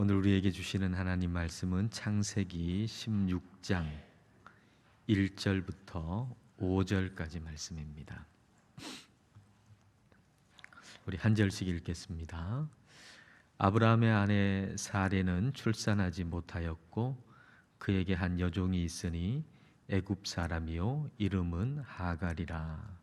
오늘 우리에게 주시는 하나님 말씀은 창세기 16장 1절부터 5절까지 말씀입니다. 우리 한 절씩 읽겠습니다. 아브라함의 아내 사레는 출산하지 못하였고 그에게 한 여종이 있으니 애굽 사람이요 이름은 하갈이라.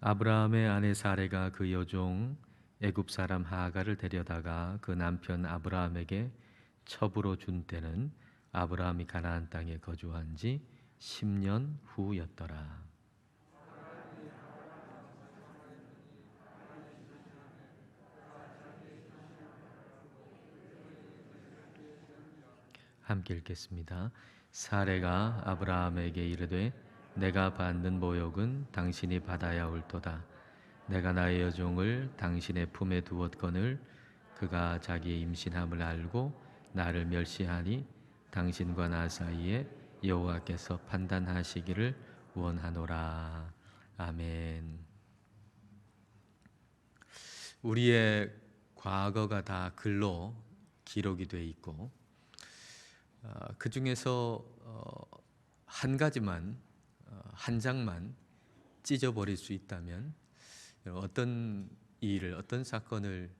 아브라함의 아내 사레가 그 여종 애굽 사람 하갈을 데려다가 그 남편 아브라함에게 첩으로 준 때는 아브라함이 가나안 땅에 거주한 지 10년 후였더라. 함께 읽겠습니다. 사레가 아브라함에게 이르되 내가 받는 모욕은 당신이 받아야 옳도다. 내가 나의 여종을 당신의 품에 두었거늘 그가 자기의 임신함을 알고 나를 멸시하니 당신과 나 사이에 여호와께서 판단하시기를 원하노라. 아멘. 우리의 과거가 다 글로 기록이 돼 있고 어, 그 중에서 어, 한 가지만 어, 한 장만 찢어버릴 수 있다면 어떤 일을 어떤 사건을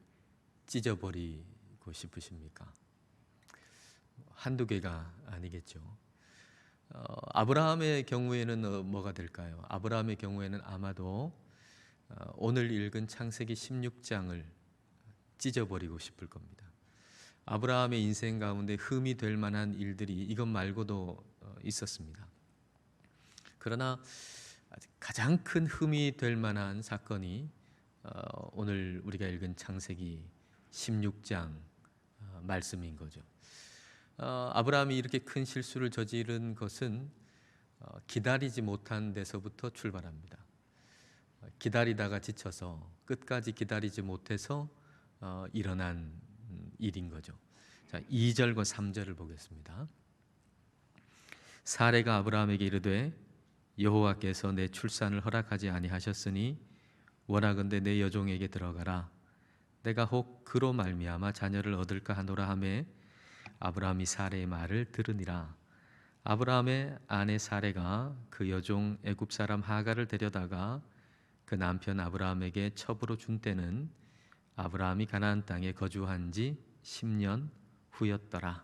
찢어버리고 싶으십니까? 한두 개가 아니겠죠. 어, 아브라함의 경우에는 어, 뭐가 될까요? 아브라함의 경우에는 아마도 어, 오늘 읽은 창세기 16장을 찢어버리고 싶을 겁니다. 아브라함의 인생 가운데 흠이 될 만한 일들이 이것 말고도 어, 있었습니다. 그러나 가장 큰 흠이 될 만한 사건이 어, 오늘 우리가 읽은 창세기 16장 어, 말씀인 거죠. 어, 아브라함이 이렇게 큰 실수를 저지른 것은 어, 기다리지 못한 데서부터 출발합니다. 어, 기다리다가 지쳐서 끝까지 기다리지 못해서 어, 일어난 음, 일인 거죠. 자, 2절과 3절을 보겠습니다. 사례가 아브라함에게 이르되 여호와께서 내 출산을 허락하지 아니하셨으니 원하건대 내 여종에게 들어가라 내가 혹 그로 말미암아 자녀를 얻을까 하노라 하매 아브라함이 사례의 말을 들으니라 아브라함의 아내 사례가 그 여종 애굽 사람 하가를 데려다가 그 남편 아브라함에게 첩으로 준 때는 아브라함이 가나안 땅에 거주한 지 10년 후였더라.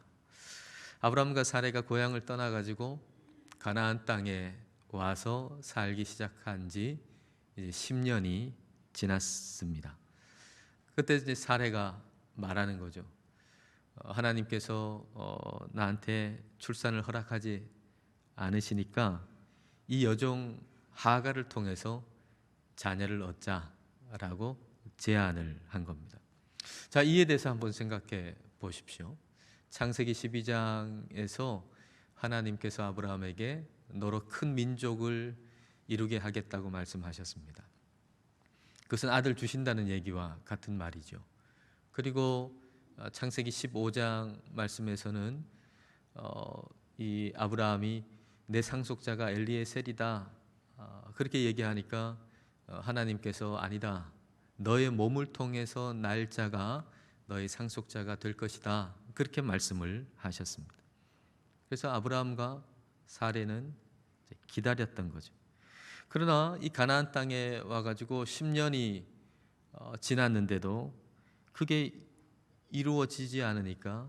아브라함과 사례가 고향을 떠나 가지고 가나안 땅에 와서 살기 시작한 지 이제 10년이 지났습니다. 그때 이제 사례가 말하는 거죠. 어, 하나님께서 어, 나한테 출산을 허락하지 않으시니까 이 여종 하가를 통해서 자녀를 얻자라고 제안을 한 겁니다. 자, 이에 대해서 한번 생각해 보십시오. 창세기 12장에서 하나님께서 아브라함에게 너로 큰 민족을 이루게 하겠다고 말씀하셨습니다. 그것은 아들 주신다는 얘기와 같은 말이죠. 그리고 어, 창세기 15장 말씀에서는 어, 이 아브라함이 내 상속자가 엘리에셀이다 어, 그렇게 얘기하니까 어, 하나님께서 아니다 너의 몸을 통해서 날짜가 너의 상속자가 될 것이다 그렇게 말씀을 하셨습니다. 그래서 아브라함과 사례는 기다렸던 거죠. 그러나 이 가나안 땅에 와가지고 10년이 어, 지났는데도 그게 이루어지지 않으니까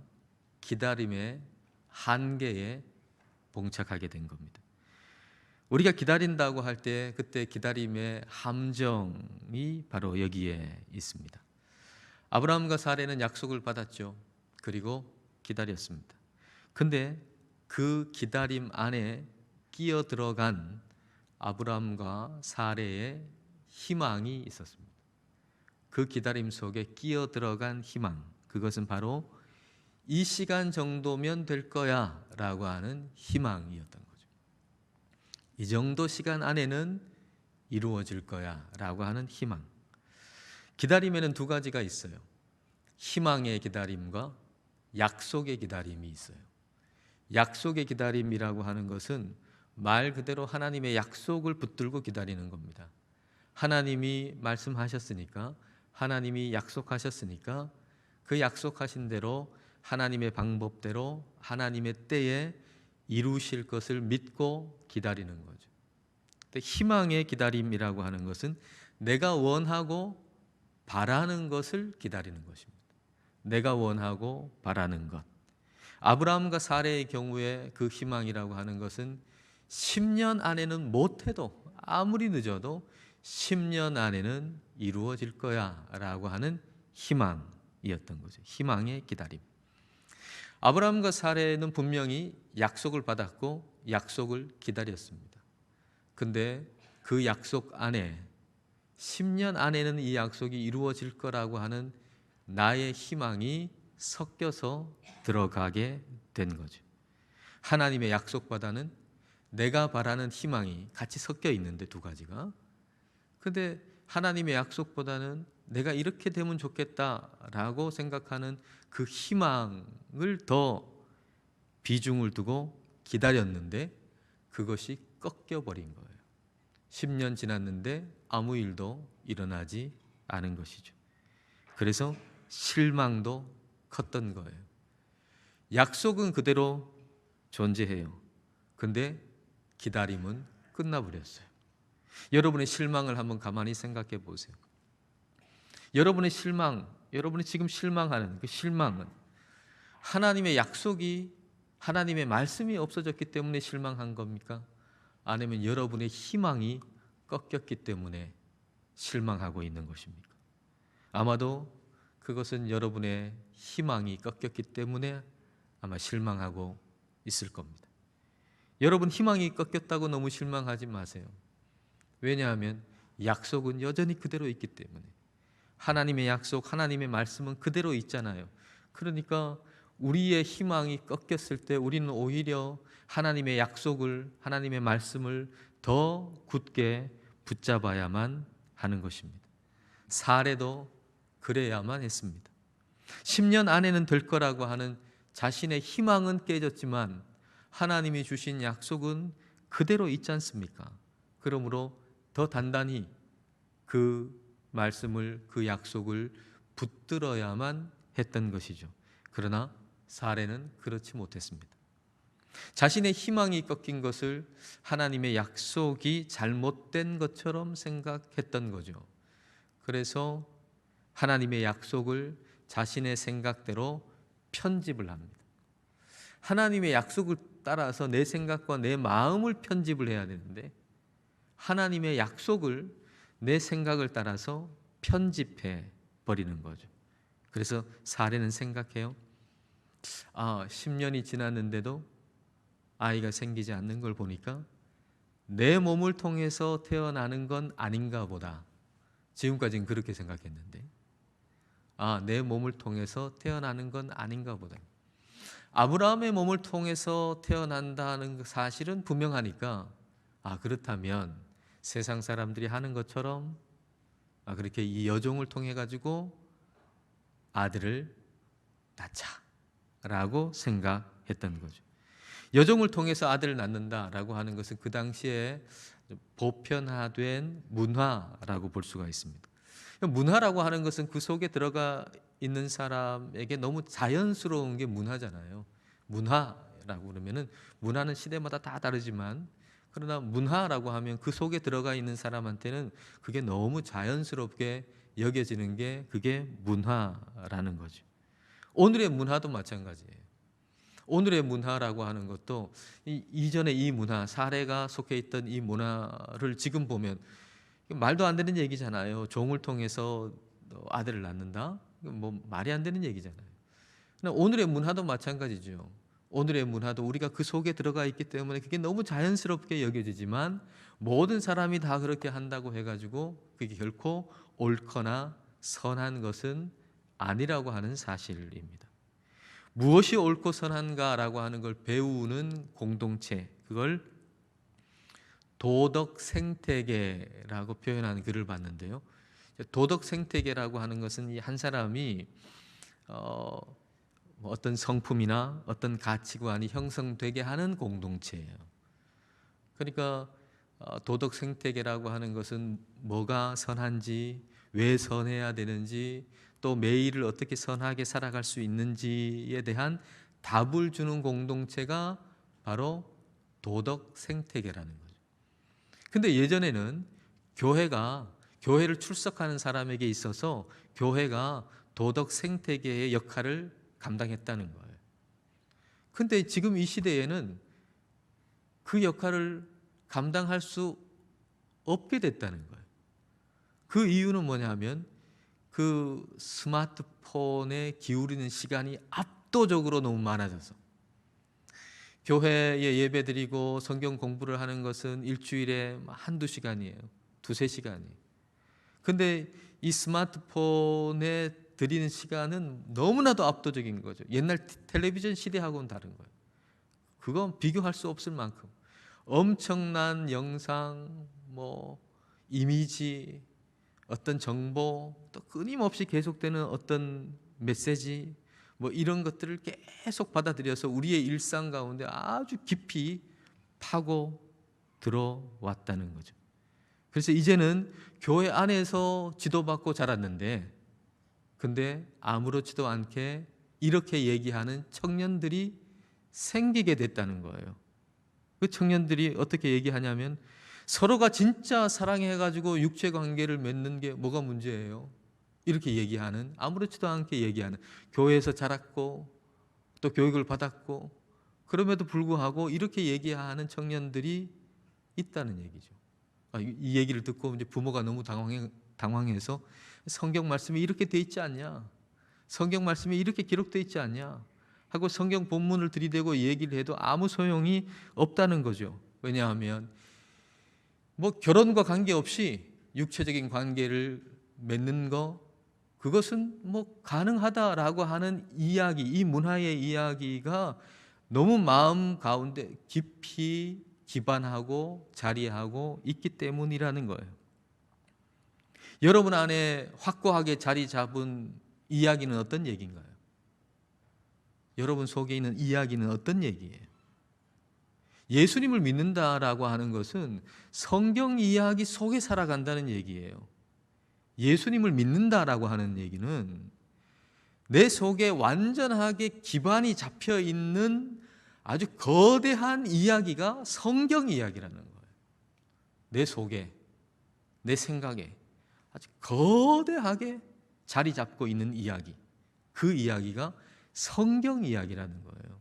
기다림의 한계에 봉착하게 된 겁니다. 우리가 기다린다고 할 때 그때 기다림의 함정이 바로 여기에 있습니다. 아브라함과 사례는 약속을 받았죠. 그리고 기다렸습니다. 근데 그 기다림 안에 끼어 들어간 아브라함과 사례의 희망이 있었습니다. 그 기다림 속에 끼어 들어간 희망, 그것은 바로 이 시간 정도면 될 거야 라고 하는 희망이었던 거죠. 이 정도 시간 안에는 이루어질 거야 라고 하는 희망. 기다림에는 두 가지가 있어요. 희망의 기다림과 약속의 기다림이 있어요. 약속의 기다림이라고 하는 것은 말 그대로 하나님의 약속을 붙들고 기다리는 겁니다. 하나님이 말씀하셨으니까 하나님이 약속하셨으니까 그 약속하신 대로 하나님의 방법대로 하나님의 때에 이루실 것을 믿고 기다리는 거죠. 희망의 기다림이라고 하는 것은 내가 원하고 바라는 것을 기다리는 것입니다. 내가 원하고 바라는 것. 아브라함과 사례의 경우에 그 희망이라고 하는 것은 10년 안에는 못해도 아무리 늦어도 10년 안에는 이루어질 거야 라고 하는 희망이었던 거죠. 희망의 기다림. 아브라함과 사례는 분명히 약속을 받았고 약속을 기다렸습니다. 근데 그 약속 안에 10년 안에는 이 약속이 이루어질 거라고 하는 나의 희망이 섞여서 들어가게 된 거죠. 하나님의 약속보다는 내가 바라는 희망이 같이 섞여 있는데 두 가지가. 근데 하나님의 약속보다는 내가 이렇게 되면 좋겠다라고 생각하는 그 희망을 더 비중을 두고 기다렸는데 그것이 꺾여 버린 거예요. 10년 지났는데 아무 일도 일어나지 않은 것이죠. 그래서 실망도 컸던 거예요. 약속은 그대로 존재해요. 근데 기다림은 끝나버렸어요. 여러분의 실망을 한번 가만히 생각해 보세요. 여러분의 실망, 여러분이 지금 실망하는 그 실망은 하나님의 약속이 하나님의 말씀이 없어졌기 때문에 실망한 겁니까? 아니면 여러분의 희망이 꺾였기 때문에 실망하고 있는 것입니까? 아마도 그것은 여러분의 희망이 꺾였기 때문에 아마 실망하고 있을 겁니다. 여러분 희망이 꺾였다고 너무 실망하지 마세요. 왜냐하면 약속은 여전히 그대로 있기 때문에 하나님의 약속, 하나님의 말씀은 그대로 있잖아요. 그러니까 우리의 희망이 꺾였을 때 우리는 오히려 하나님의 약속을, 하나님의 말씀을 더 굳게 붙잡아야만 하는 것입니다. 사례도 그래야만 했습니다. 10년 안에는 될 거라고 하는 자신의 희망은 깨졌지만 하나님이 주신 약속은 그대로 있지 않습니까? 그러므로 더 단단히 그 말씀을 그 약속을 붙들어야만 했던 것이죠. 그러나 사례는 그렇지 못했습니다. 자신의 희망이 꺾인 것을 하나님의 약속이 잘못된 것처럼 생각했던 거죠. 그래서 하나님의 약속을 자신의 생각대로 편집을 합니다. 하나님의 약속을 따라서 내 생각과 내 마음을 편집을 해야 되는데 하나님의 약속을 내 생각을 따라서 편집해 버리는 거죠. 그래서 사례는 생각해요. 아, 10년이 지났는데도 아이가 생기지 않는 걸 보니까 내 몸을 통해서 태어나는 건 아닌가 보다. 지금까지는 그렇게 생각했는데. 아, 내 몸을 통해서 태어나는 건 아닌가 보다. 아브라함의 몸을 통해서 태어난다는 사실은 분명하니까 아, 그렇다면 세상 사람들이 하는 것처럼 아, 그렇게 이 여종을 통해 가지고 아들을 낳자라고 생각했던 거죠. 여종을 통해서 아들을 낳는다라고 하는 것은 그 당시에 보편화된 문화라고 볼 수가 있습니다. 문화라고 하는 것은 그 속에 들어가 있는 사람에게 너무 자연스러운 게 문화잖아요. 문화라고 그러면은 문화는 시대마다 다 다르지만 그러나 문화라고 하면 그 속에 들어가 있는 사람한테는 그게 너무 자연스럽게 여겨지는 게 그게 문화라는 거죠. 오늘의 문화도 마찬가지예요. 오늘의 문화라고 하는 것도 이, 이전에 이 문화, 사례가 속해 있던 이 문화를 지금 보면 말도 안 되는 얘기잖아요. 종을 통해서 아들을 낳는다? 뭐 말이 안 되는 얘기잖아요. 오늘의 문화도 마찬가지죠. 오늘의 문화도 우리가 그 속에 들어가 있기 때문에 그게 너무 자연스럽게 여겨지지만 모든 사람이 다 그렇게 한다고 해가지고 그게 결코 옳거나 선한 것은 아니라고 하는 사실입니다. 무엇이 옳고 선한가라고 하는 걸 배우는 공동체, 그걸 도덕 생태계라고 표현하는 글을 봤는데요. 도덕 생태계라고 하는 것은 한 사람이 어, 뭐 어떤 성품이나 어떤 가치관이 형성되게 하는 공동체예요. 그러니까 어, 도덕 생태계라고 하는 것은 뭐가 선한지, 왜 선해야 되는지, 또 매일을 어떻게 선하게 살아갈 수 있는지에 대한 답을 주는 공동체가 바로 도덕 생태계라는 거죠. 근데 예전에는 교회가 교회를 출석하는 사람에게 있어서 교회가 도덕 생태계의 역할을 감당했다는 거예요. 근데 지금 이 시대에는 그 역할을 감당할 수 없게 됐다는 거예요. 그 이유는 뭐냐면 그 스마트폰에 기울이는 시간이 압도적으로 너무 많아져서 교회에 예배드리고 성경 공부를 하는 것은 일주일에 한두 시간이에요. 두세 시간이에요. 근데 이 스마트폰에 드리는 시간은 너무나도 압도적인 거죠. 옛날 텔레비전 시대하고는 다른 거예요. 그건 비교할 수 없을 만큼 엄청난 영상, 뭐 이미지, 어떤 정보, 또 끊임없이 계속되는 어떤 메시지, 뭐 이런 것들을 계속 받아들여서 우리의 일상 가운데 아주 깊이 파고 들어왔다는 거죠. 그래서 이제는 교회 안에서 지도받고 자랐는데, 근데 아무렇지도 않게 이렇게 얘기하는 청년들이 생기게 됐다는 거예요. 그 청년들이 어떻게 얘기하냐면 서로가 진짜 사랑해 가지고 육체 관계를 맺는 게 뭐가 문제예요? 이렇게 얘기하는 아무렇지도 않게 얘기하는 교회에서 자랐고 또 교육을 받았고 그럼에도 불구하고 이렇게 얘기하는 청년들이 있다는 얘기죠. 아, 이- 이 얘기를 듣고 이제 부모가 너무 당황해, 당황해서 성경 말씀이 이렇게 돼 있지 않냐? 성경 말씀이 이렇게 기록돼 있지 않냐? 하고 성경 본문을 들이대고 얘기를 해도 아무 소용이 없다는 거죠. 왜냐하면 뭐 결혼과 관계없이 육체적인 관계를 맺는 거 그것은 뭐 가능하다라고 하는 이야기, 이 문화의 이야기가 너무 마음 가운데 깊이 기반하고 자리하고 있기 때문이라는 거예요. 여러분 안에 확고하게 자리 잡은 이야기는 어떤 얘기인가요? 여러분 속에 있는 이야기는 어떤 얘기예요? 예수님을 믿는다라고 하는 것은 성경 이야기 속에 살아간다는 얘기예요. 예수님을 믿는다라고 하는 얘기는 내 속에 완전하게 기반이 잡혀 있는 아주 거대한 이야기가 성경 이야기라는 거예요. 내 속에, 내 생각에 아주 거대하게 자리 잡고 있는 이야기. 그 이야기가 성경 이야기라는 거예요.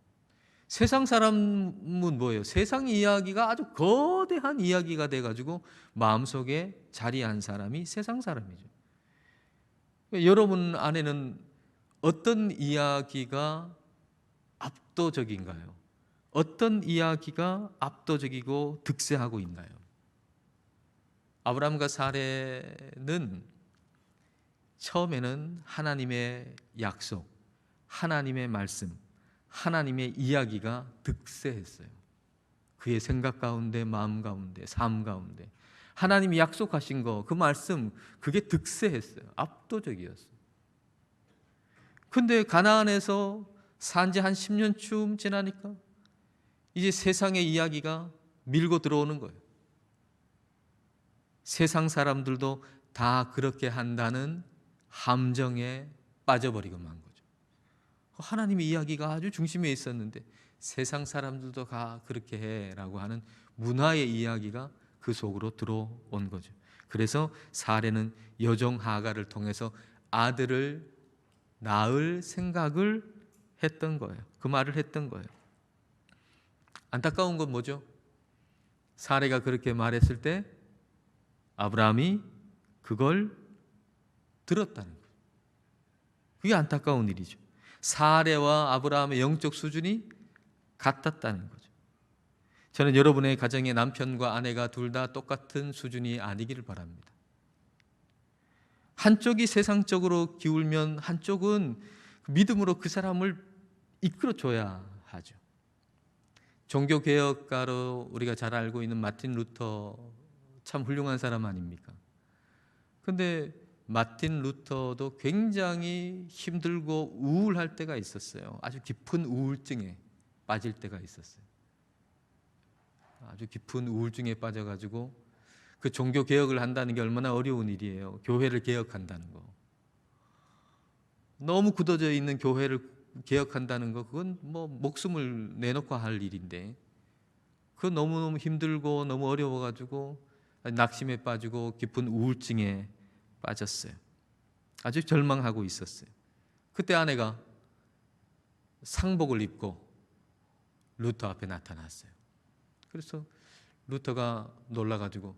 세상 사람은 뭐예요? 세상 이야기가 아주 거대한 이야기가 돼가지고 마음속에 자리한 사람이 세상 사람이죠. 여러분 안에는 어떤 이야기가 압도적인가요? 어떤 이야기가 압도적이고 득세하고 있나요? 아브라함과 사례는 처음에는 하나님의 약속, 하나님의 말씀, 하나님의 이야기가 득세했어요. 그의 생각 가운데, 마음 가운데, 삶 가운데 하나님이 약속하신 거, 그 말씀, 그게 득세했어요. 압도적이었어요. 근데 가나안에서 산지 한 10년쯤 지나니까 이제 세상의 이야기가 밀고 들어오는 거예요. 세상 사람들도 다 그렇게 한다는 함정에 빠져버리고 만. 하나님의 이야기가 아주 중심에 있었는데 세상 사람들도 다 그렇게 해라고 하는 문화의 이야기가 그 속으로 들어온 거죠. 그래서 사례는 여종 하가를 통해서 아들을 낳을 생각을 했던 거예요. 그 말을 했던 거예요. 안타까운 건 뭐죠? 사례가 그렇게 말했을 때 아브라함이 그걸 들었다는 거예요. 그게 안타까운 일이죠. 사례와 아브라함의 영적 수준이 같았다는 거죠. 저는 여러분의 가정의 남편과 아내가 둘 다 똑같은 수준이 아니기를 바랍니다. 한쪽이 세상적으로 기울면 한쪽은 믿음으로 그 사람을 이끌어 줘야 하죠. 종교 개혁가로 우리가 잘 알고 있는 마틴 루터 참 훌륭한 사람 아닙니까? 근데 마틴 루터도 굉장히 힘들고 우울할 때가 있었어요. 아주 깊은 우울증에 빠질 때가 있었어요. 아주 깊은 우울증에 빠져가지고 그 종교 개혁을 한다는 게 얼마나 어려운 일이에요. 교회를 개혁한다는 거. 너무 굳어져 있는 교회를 개혁한다는 거 그건 뭐 목숨을 내놓고 할 일인데 그 너무 너무 힘들고 너무 어려워 가지고 낙심에 빠지고 깊은 우울증에 빠졌어요. 아주 절망하고 있었어요. 그때 아내가 상복을 입고 루터 앞에 나타났어요. 그래서 루터가 놀라가지고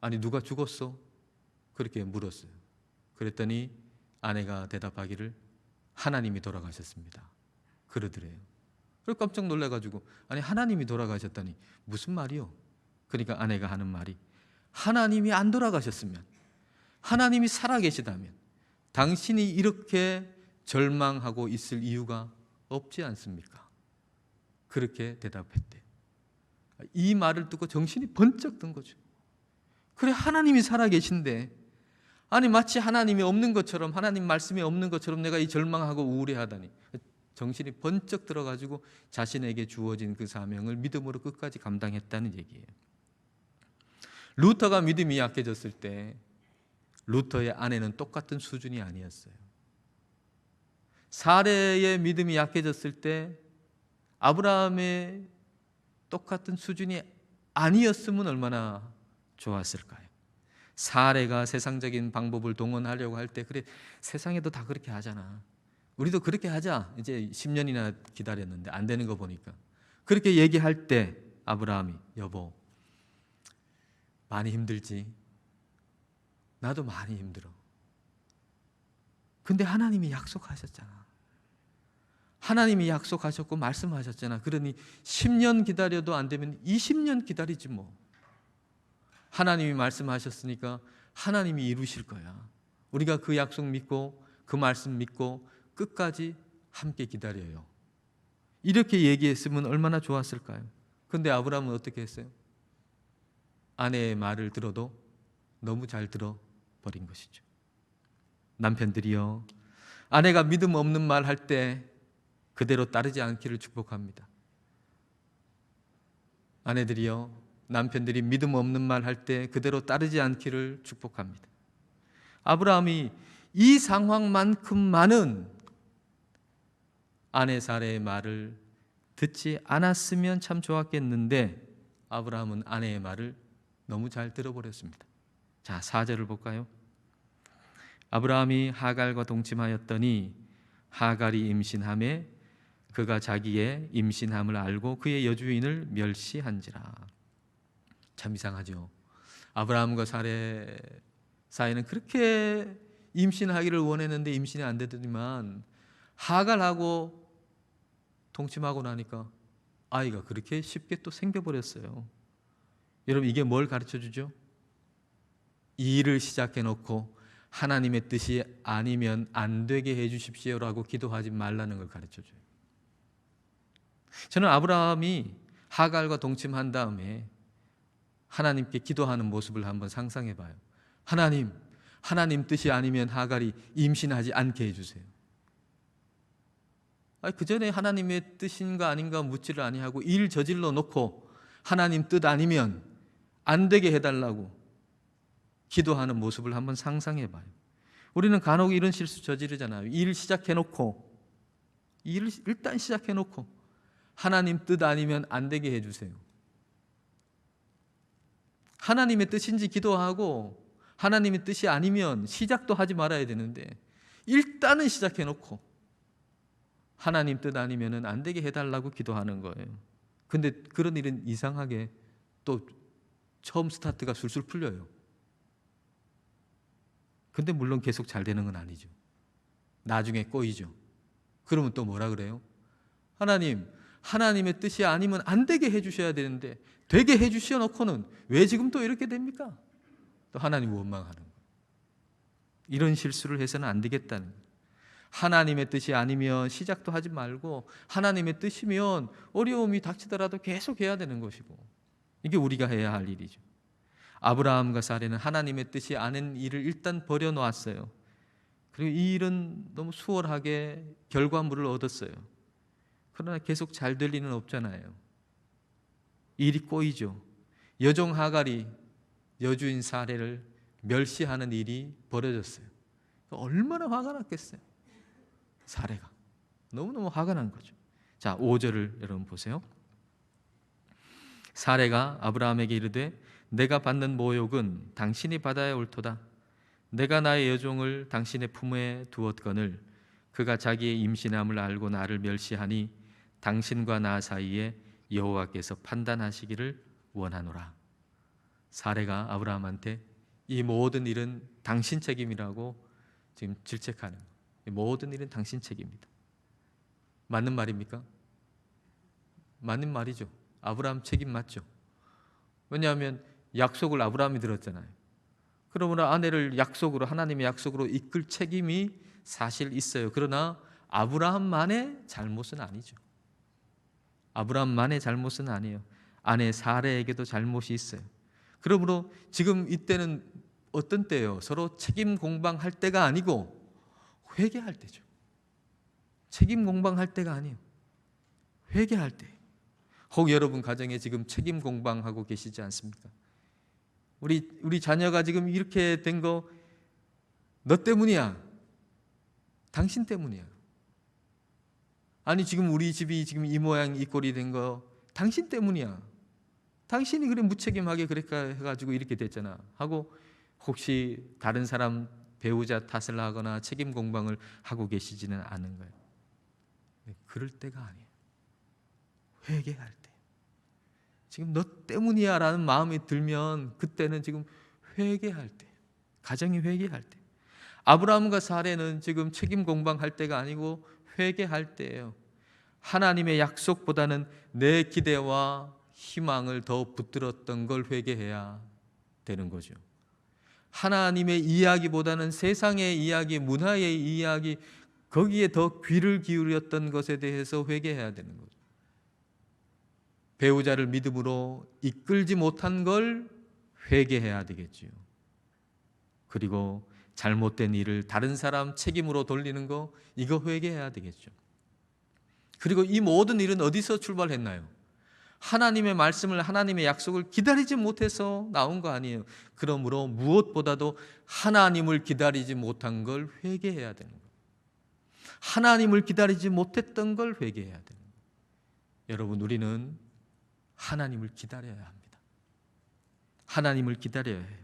아니 누가 죽었어? 그렇게 물었어요. 그랬더니 아내가 대답하기를 하나님이 돌아가셨습니다. 그러더래요. 그래서 깜짝 놀라가지고 아니 하나님이 돌아가셨다니 무슨 말이요? 그러니까 아내가 하는 말이 하나님이 안 돌아가셨으면 하나님이 살아계시다면 당신이 이렇게 절망하고 있을 이유가 없지 않습니까? 그렇게 대답했대. 이 말을 듣고 정신이 번쩍 든 거죠. 그래 하나님이 살아계신데 아니 마치 하나님이 없는 것처럼 하나님 말씀이 없는 것처럼 내가 이 절망하고 우울해하다니 정신이 번쩍 들어가지고 자신에게 주어진 그 사명을 믿음으로 끝까지 감당했다는 얘기예요. 루터가 믿음이 약해졌을 때 루터의 아내는 똑같은 수준이 아니었어요. 사례의 믿음이 약해졌을 때 아브라함의 똑같은 수준이 아니었으면 얼마나 좋았을까요? 사례가 세상적인 방법을 동원하려고 할 때 그래 세상에도 다 그렇게 하잖아. 우리도 그렇게 하자. 이제 10년이나 기다렸는데 안 되는 거 보니까 그렇게 얘기할 때 아브라함이 여보 많이 힘들지. 나도 많이 힘들어. 근데 하나님이 약속하셨잖아. 하나님이 약속하셨고 말씀하셨잖아. 그러니 10년 기다려도 안 되면 20년 기다리지 뭐. 하나님이 말씀하셨으니까 하나님이 이루실 거야. 우리가 그 약속 믿고 그 말씀 믿고 끝까지 함께 기다려요. 이렇게 얘기했으면 얼마나 좋았을까요? 근데 아브라함은 어떻게 했어요? 아내의 말을 들어도 너무 잘 들어 버린 것이죠. 남편들이요. 아내가 믿음 없는 말 할 때 그대로 따르지 않기를 축복합니다. 아내들이요. 남편들이 믿음 없는 말 할 때 그대로 따르지 않기를 축복합니다. 아브라함이 이 상황만큼만은 아내 사례의 말을 듣지 않았으면 참 좋았겠는데 아브라함은 아내의 말을 너무 잘 들어버렸습니다. 자, 4절을 볼까요? 아브라함이 하갈과 동침하였더니 하갈이 임신함에 그가 자기의 임신함을 알고 그의 여주인을 멸시한지라. 참 이상하죠. 아브라함과 사례 사이는 그렇게 임신하기를 원했는데 임신이 안 되더니만 하갈하고 동침하고 나니까 아이가 그렇게 쉽게 또 생겨버렸어요. 여러분 이게 뭘 가르쳐 주죠? 이 일을 시작해 놓고 하나님의 뜻이 아니면 안 되게 해 주십시오라고 기도하지 말라는 걸 가르쳐 줘요. 저는 아브라함이 하갈과 동침한 다음에 하나님께 기도하는 모습을 한번 상상해 봐요. 하나님, 하나님 뜻이 아니면 하갈이 임신하지 않게 해 주세요. 그 전에 하나님의 뜻인가 아닌가 묻지를 아니하고 일 저질러 놓고 하나님 뜻 아니면 안 되게 해달라고 기도하는 모습을 한번 상상해 봐요. 우리는 간혹 이런 실수 저지르잖아요. 일 시작해 놓고 일을 일단 시작해 놓고 하나님 뜻 아니면 안 되게 해 주세요. 하나님의 뜻인지 기도하고 하나님의 뜻이 아니면 시작도 하지 말아야 되는데 일단은 시작해 놓고 하나님 뜻 아니면은 안 되게 해 달라고 기도하는 거예요. 근데 그런 일은 이상하게 또 처음 스타트가 술술 풀려요. 근데 물론 계속 잘 되는 건 아니죠. 나중에 꼬이죠. 그러면 또 뭐라 그래요? 하나님, 하나님의 뜻이 아니면 안 되게 해주셔야 되는데 되게 해주시어 놓고는 왜 지금 또 이렇게 됩니까? 또 하나님 원망하는 거예요. 이런 실수를 해서는 안 되겠다는 거예요. 하나님의 뜻이 아니면 시작도 하지 말고 하나님의 뜻이면 어려움이 닥치더라도 계속 해야 되는 것이고 이게 우리가 해야 할 일이죠. 아브라함과 사례는 하나님의 뜻이 아닌 일을 일단 버려놓았어요. 그리고 이 일은 너무 수월하게 결과물을 얻었어요. 그러나 계속 잘 될 리는 없잖아요. 일이 꼬이죠. 여종 하갈이 여주인 사례를 멸시하는 일이 벌어졌어요. 얼마나 화가 났겠어요. 사례가 너무너무 화가 난 거죠. 자, 5절을 여러분 보세요. 사례가 아브라함에게 이르되 내가 받는 모욕은 당신이 받아야 옳도다. 내가 나의 여종을 당신의 품에 두었거늘 그가 자기의 임신함을 알고 나를 멸시하니 당신과 나 사이에 여호와께서 판단하시기를 원하노라. 사례가 아브라함한테 이 모든 일은 당신 책임이라고 지금 질책하는 모든 일은 당신 책임이다. 맞는 말입니까? 맞는 말이죠. 아브라함 책임 맞죠. 왜냐하면 약속을 아브라함이 들었잖아요. 그러므로 아내를 약속으로 하나님의 약속으로 이끌 책임이 사실 있어요. 그러나 아브라함만의 잘못은 아니죠. 아브라함만의 잘못은 아니에요. 아내 사례에게도 잘못이 있어요. 그러므로 지금 이때는 어떤 때예요? 서로 책임 공방할 때가 아니고 회개할 때죠. 책임 공방할 때가 아니에요. 회개할 때. 혹 여러분 가정에 지금 책임 공방하고 계시지 않습니까? 우리 우리 자녀가 지금 이렇게 된 거 너 때문이야. 당신 때문이야. 아니 지금 우리 집이 지금 이 모양 이 꼴이 된 거 당신 때문이야. 당신이 그래 무책임하게 그랬까 해가지고 이렇게 됐잖아. 하고 혹시 다른 사람 배우자 탓을 하거나 책임 공방을 하고 계시지는 않은 거예요. 그럴 때가 아니에요. 회개할 때. 지금 너 때문이야 라는 마음이 들면 그때는 지금 회개할 때. 가정이 회개할 때. 아브라함과 사례는 지금 책임 공방할 때가 아니고 회개할 때예요. 하나님의 약속보다는 내 기대와 희망을 더 붙들었던 걸 회개해야 되는 거죠. 하나님의 이야기보다는 세상의 이야기, 문화의 이야기, 거기에 더 귀를 기울였던 것에 대해서 회개해야 되는 거죠. 배우자를 믿음으로 이끌지 못한 걸 회개해야 되겠지요. 그리고 잘못된 일을 다른 사람 책임으로 돌리는 거 이거 회개해야 되겠죠. 그리고 이 모든 일은 어디서 출발했나요? 하나님의 말씀을 하나님의 약속을 기다리지 못해서 나온 거 아니에요. 그러므로 무엇보다도 하나님을 기다리지 못한 걸 회개해야 되는 거예요. 하나님을 기다리지 못했던 걸 회개해야 되는 거예요. 여러분 우리는 하나님을 기다려야 합니다. 하나님을 기다려야 해요.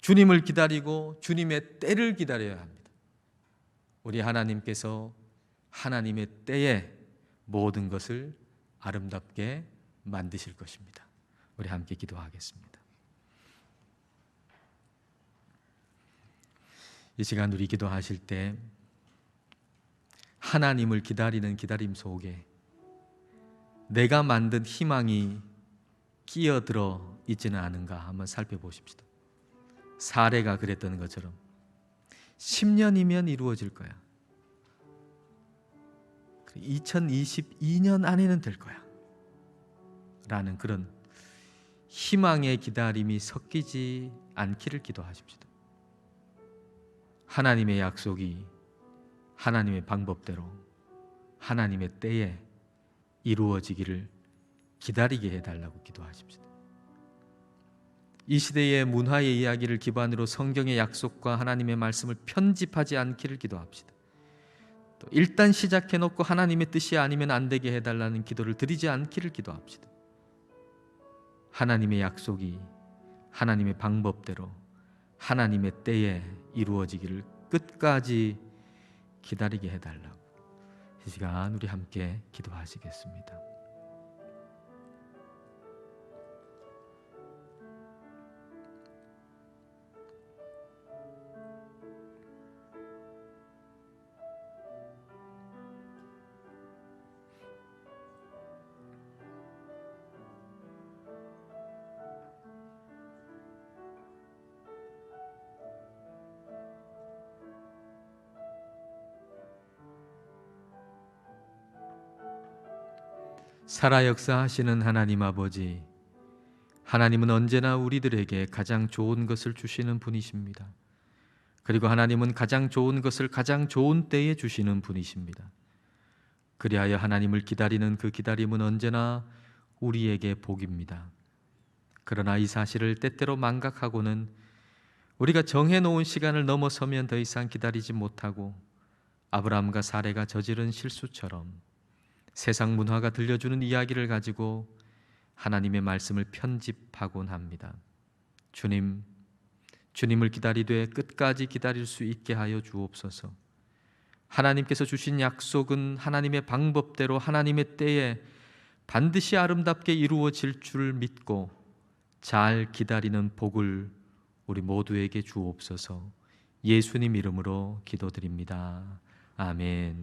주님을 기다리고 주님의 때를 기다려야 합니다. 우리 하나님께서 하나님의 때에 모든 것을 아름답게 만드실 것입니다. 우리 함께 기도하겠습니다. 이 시간 우리 기도하실 때 하나님을 기다리는 기다림 속에 내가 만든 희망이 끼어들어 있지는 않은가 한번 살펴보십시다. 사례가 그랬던 것처럼 10년이면 이루어질 거야. 2022년 안에는 될 거야. 라는 그런 희망의 기다림이 섞이지 않기를 기도하십시다. 하나님의 약속이 하나님의 방법대로 하나님의 때에 이루어지기를 기다리게 해달라고 기도하십시다. 이 시대의 문화의 이야기를 기반으로 성경의 약속과 하나님의 말씀을 편집하지 않기를 기도합시다. 또 일단 시작해 놓고 하나님의 뜻이 아니면 안 되게 해달라는 기도를 드리지 않기를 기도합시다. 하나님의 약속이 하나님의 방법대로 하나님의 때에 이루어지기를 끝까지 기다리게 해달라고 이 시간 우리 함께 기도하시겠습니다. 살아 역사하시는 하나님 아버지, 하나님은 언제나 우리들에게 가장 좋은 것을 주시는 분이십니다. 그리고 하나님은 가장 좋은 것을 가장 좋은 때에 주시는 분이십니다. 그리하여 하나님을 기다리는 그 기다림은 언제나 우리에게 복입니다. 그러나 이 사실을 때때로 망각하고는 우리가 정해놓은 시간을 넘어서면 더 이상 기다리지 못하고 아브라함과 사례가 저지른 실수처럼 세상 문화가 들려주는 이야기를 가지고 하나님의 말씀을 편집하곤 합니다. 주님, 주님을 기다리되 끝까지 기다릴 수 있게 하여 주옵소서. 하나님께서 주신 약속은 하나님의 방법대로 하나님의 때에 반드시 아름답게 이루어질 줄 믿고 잘 기다리는 복을 우리 모두에게 주옵소서. 예수님 이름으로 기도드립니다. 아멘.